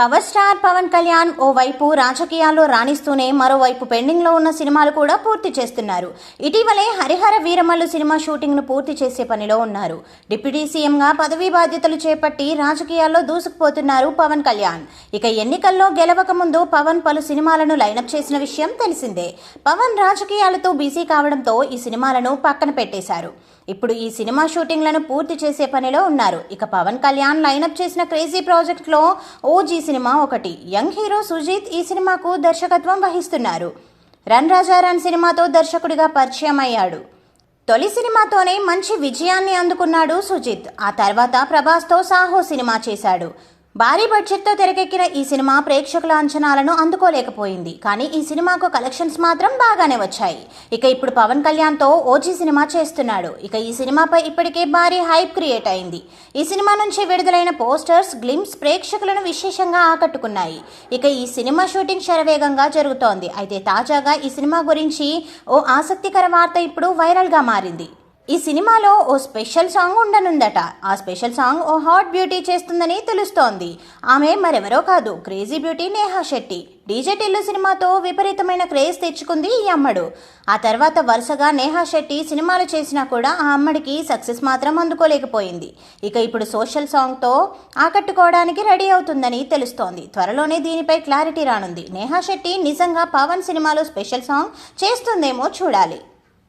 Power star Pawan Kalyan ఓ వైపు రాజకీయాల్లో రాణిస్తూనే మరోవైపు పెండింగ్లో ఉన్న సినిమాలు కూడా పూర్తి చేస్తున్నారు. ఇటీవలే హరిహర వీరమల్లు సినిమా షూటింగ్ను పూర్తి చేసే పనిలో ఉన్నారు. డిప్యూటీ సీఎంగా పదవీ బాధ్యతలు చేపట్టి రాజకీయాల్లో దూసుకుపోతున్నారు పవన్ కళ్యాణ్. ఇక ఎన్నికల్లో గెలవక ముందు పవన్ పలు సినిమాలను లైనప్ చేసిన విషయం తెలిసిందే. పవన్ రాజకీయాలతో బిజీ కావడంతో ఈ సినిమాలను పక్కన పెట్టేశారు. ఇప్పుడు ఈ సినిమా షూటింగ్లను పూర్తి చేసే పనిలో ఉన్నారు. ఇక పవన్ కళ్యాణ్ లైనప్ చేసిన క్రేజీ ప్రాజెక్ట్లో ఓజీ సినిమా ఒకటి. యంగ్ హీరో సుజీత్ ఈ సినిమాకు దర్శకత్వం వహిస్తున్నారు. రన్ రాజా రన్ సినిమాతో దర్శకుడిగా పరిచయం అయ్యాడు తొలి సినిమాతోనే మంచి విజయాన్ని అందుకున్నాడు సుజిత్. ఆ తర్వాత ప్రభాస్తో సాహో సినిమా చేశాడు. భారీ బడ్జెట్తో తెరకెక్కిన ఈ సినిమా ప్రేక్షకుల అంచనాలను అందుకోలేకపోయింది. కానీ ఈ సినిమాకు కలెక్షన్స్ మాత్రం బాగానే వచ్చాయి. ఇక ఇప్పుడు పవన్ కళ్యాణ్తో ఓజీ సినిమా చేస్తున్నాడు. ఇక ఈ సినిమాపై ఇప్పటికే భారీ హైప్ క్రియేట్ అయింది. ఈ సినిమా నుంచి విడుదలైన పోస్టర్స్ గ్లిమ్స్ ప్రేక్షకులను విశేషంగా ఆకట్టుకున్నాయి. ఇక ఈ సినిమా షూటింగ్ శరవేగంగా జరుగుతోంది. అయితే తాజాగా ఈ సినిమా గురించి ఓ ఆసక్తికర వార్త ఇప్పుడు వైరల్గా మారింది. ఈ సినిమాలో ఓ స్పెషల్ సాంగ్ ఉండనుందట. ఆ స్పెషల్ సాంగ్ ఓ హాట్ బ్యూటీ చేస్తుందని తెలుస్తోంది. ఆమె మరెవరో కాదు crazy beauty Neha Shetty. DJ Tillu సినిమాతో విపరీతమైన క్రేజ్ తెచ్చుకుంది ఈ అమ్మడు. ఆ తర్వాత వరుసగా నేహా శెట్టి సినిమాలు చేసినా కూడా ఆ అమ్మడికి సక్సెస్ మాత్రం అందుకోలేకపోయింది. ఇక ఇప్పుడు సోషల్ సాంగ్తో ఆకట్టుకోవడానికి రెడీ అవుతుందని తెలుస్తోంది. త్వరలోనే దీనిపై క్లారిటీ రానుంది. నేహా శెట్టి నిజంగా పవన్ సినిమాలో స్పెషల్ సాంగ్ చేస్తుందేమో చూడాలి.